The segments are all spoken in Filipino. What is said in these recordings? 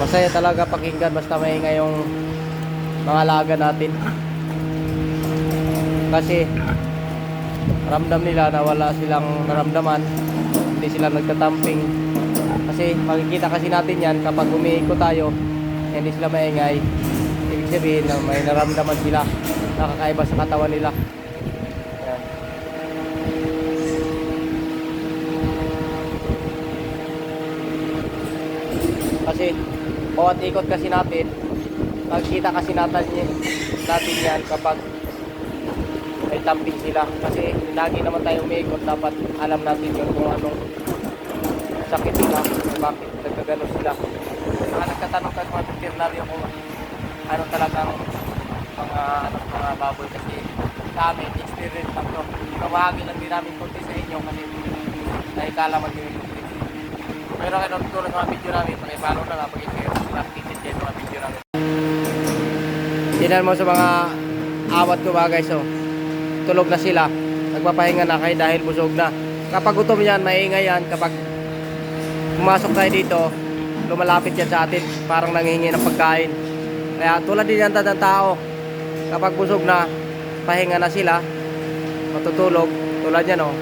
Masaya talaga pakinggan basta maingay yung mga alaga natin. Kasi ramdam nila na wala silang naramdaman. Hindi sila nagtatamping. Kasi makikita kasi natin yan kapag umiikot tayo, hindi sila maingay. Ibig sabihin na may naramdaman sila. Nakakaiba sa katawan nila. Yan. Kasi bawat ikot kasi natin, makikita kasi natin, natin yan kapag may tamping sila. Kasi lagi naman tayo umiikot, dapat alam natin yun kung anong sakit nila, kung bakit nagkagano sila. Mga nagtatanong ka mga veterinaryo kung ano talagang mga ano, mga baboy kasi sa amin, experience lang to. Kabahagi lang din namin konti sa inyo kasi din yung konti. Pero kayo tutulong sa mga video namin, pakipalo na nga, pakishare, updated din mga video namin. Tingnan mo sa mga awat ko mga guys, oh. tulog na sila. Nagpapahinga na kayo dahil busog na. Kapag gutom yan, maingay yan. Kapag pumasok tayo dito, lumalapit yan sa atin. Parang nangihingi ng pagkain. Kaya tulad din yan ng tao. Kapag busog na, pahinga na sila. Matutulog. Tulad yan, oh.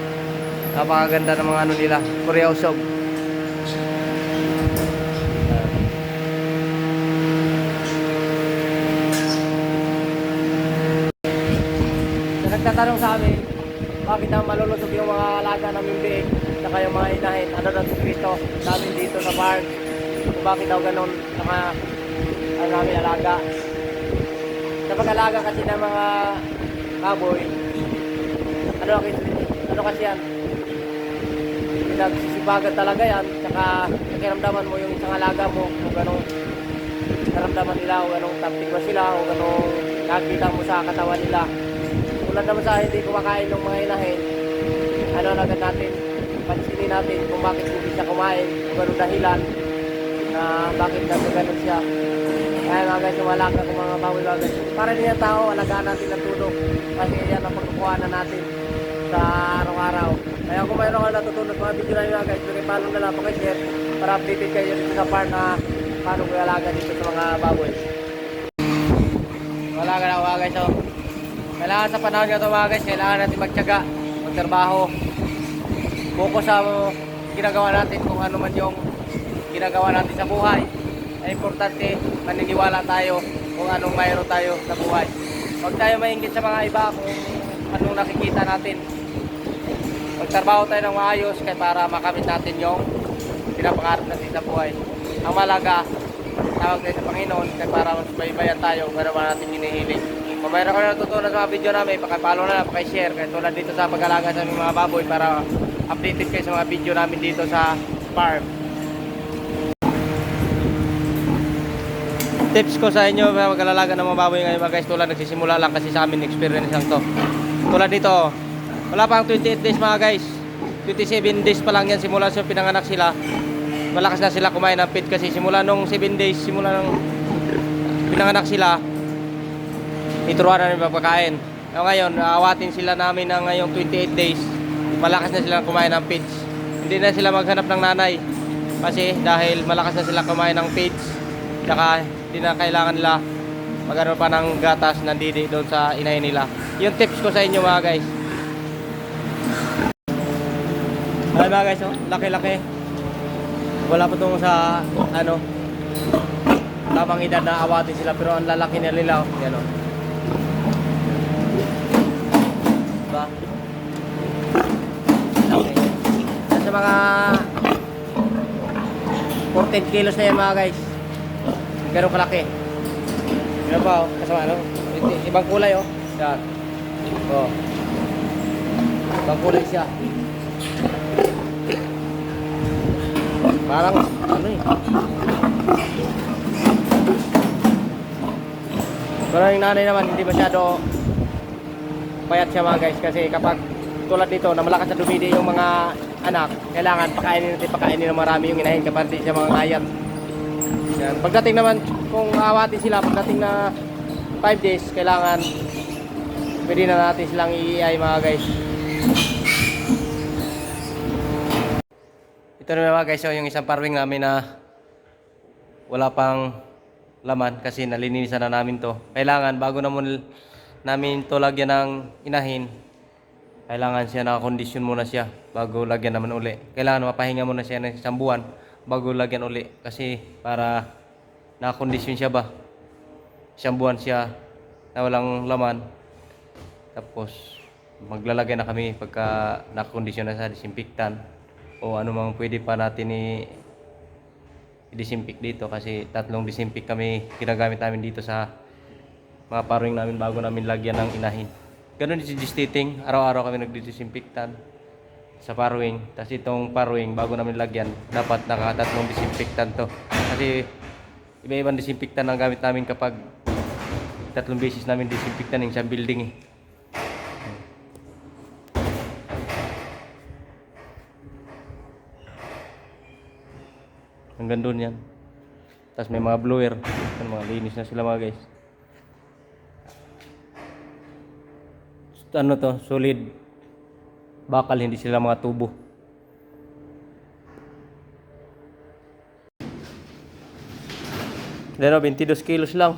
Napakaganda ng mga ano nila. Kuryausog. Na nagtatanong sa amin, bakit daw malulusog yung mga alaga ng bimbing, saka yung mga inahin, ano daw Kristo namin dito sa farm, kung bakit daw ganun, saka ang namin alaga. Sa pag-alaga kasi ng mga baboy, ano, ano kasi yan, pinagsisibagan talaga yan, saka nakiramdaman mo yung isang alaga mo, kung ganong naramdaman nila, o ganong tampik ba sila, o ganong nakikita mo sa katawan nila tulad naman sa hindi kumakain ng mga inahin, ano na agad natin, pansinin natin kung bakit hindi siya kumain, kung anong dahilan, na bakit nagkaganon siya. Kaya mga guys, yung alaga ng mga bawal mga guys. Para din yung tao, alagaan natin ng tulog. Kasi yan ang pagkukuha na natin sa araw-araw. Kaya kung mayroon ka natutunan mga video na yun guys, pakipalo na lang, pakishare para updated kayo dito sa part na paano ko alaga dito sa mga baboy. Wala ka na mga guys, oh. Kailangan sa panahon nga ito mga guys, kailangan natin magtyaga, magtrabaho. Focus sa ginagawa natin kung ano man yung ginagawa natin sa buhay. Ay importante, maniniwala tayo kung anong mayroon tayo sa buhay. Huwag tayo maingit sa mga iba kung anong nakikita natin. Magtrabaho tayo ng maayos kaya para makamit natin yung pinapangarap natin sa buhay. Ang malaga, tawag tayo sa Panginoon kaya para mas baybayan tayo ano man natin hinihiling. Kung mayroon ka na natutunan sa mga video namin, pakipalo na lang, pakishare. Kaya tulad dito sa pag-alaga sa mga baboy para updated kayo sa mga video namin dito sa farm. Tips ko sa inyo mga mag-alalaga ng mga baboy ngayon mga guys, tulad nagsisimula lang kasi sa amin experience lang to. Tulad dito, wala pang 28 days mga guys. 27 days pa lang yan simula sa pinanganak sila. Malakas na sila kumain ng feed kasi simula nung 7 days, simula nung pinanganak sila, ituruan na namin papakain. So ngayon, aawatin sila namin ng ngayong 28 days. Malakas na sila kumain ng feeds. Hindi na sila maghanap ng nanay. Kasi dahil malakas na sila kumain ng feeds. Tsaka hindi na kailangan nila magano pa ng gatas ng didi doon sa inay nila. Yung tips ko sa inyo mga guys. Ay mga guys, oh, laki-laki. Wala pa tong sa ano tamang edad na awatin sila pero ang lalaki na nila oh. Yan oh. Diba? Laki. Nasa mga 14 kilos na yan mga guys. Ganun kalaki. Ano pa oh, kasama ano? Ibang kulay oh. Yan. Oh. Ibang kulay siya. Parang ano eh. Pero yung nanay naman hindi masyado payat siya mga guys kasi kapag tulad nito na malakas na dumidi yung mga anak, kailangan pakainin natin pakainin ng marami yung inahin kapag di siya mga ngayat. Yan. Pagdating naman kung awatin sila pagdating na 5 days, kailangan pwede na natin silang iiay mga guys. Ito na mga guys, so yung isang parwing namin na wala pang laman kasi nalinisan na namin to. Kailangan bago naman namin to lagyan ng inahin, kailangan siya nakakondisyon muna siya bago lagyan naman uli. Kailangan mapahinga muna siya ng isang buwan bago lagyan uli kasi para nakakondisyon siya ba. Isang buwan siya na walang laman. Tapos maglalagay na kami pagka nakakondisyon na sa disinfectant o ano mang pwede pa natin i i-disinfect dito kasi tatlong disinfect kami ginagamit namin dito sa mga paruing namin bago namin lagyan ng inahin. Ganun si gestating, araw-araw kami nagdi-disinfectant sa paruing. Tapos itong paruing bago namin lagyan, dapat nakatatlong disinfectant to. Kasi iba-ibang disinfectant ang gamit namin kapag tatlong beses namin disinfectant ng isang building eh. Hanggang doon yan. Tapos may mga blower. Ano, mga linis na sila mga guys. Ano to? Solid. Bakal, hindi sila mga tubo. Deno, 22 kilos lang.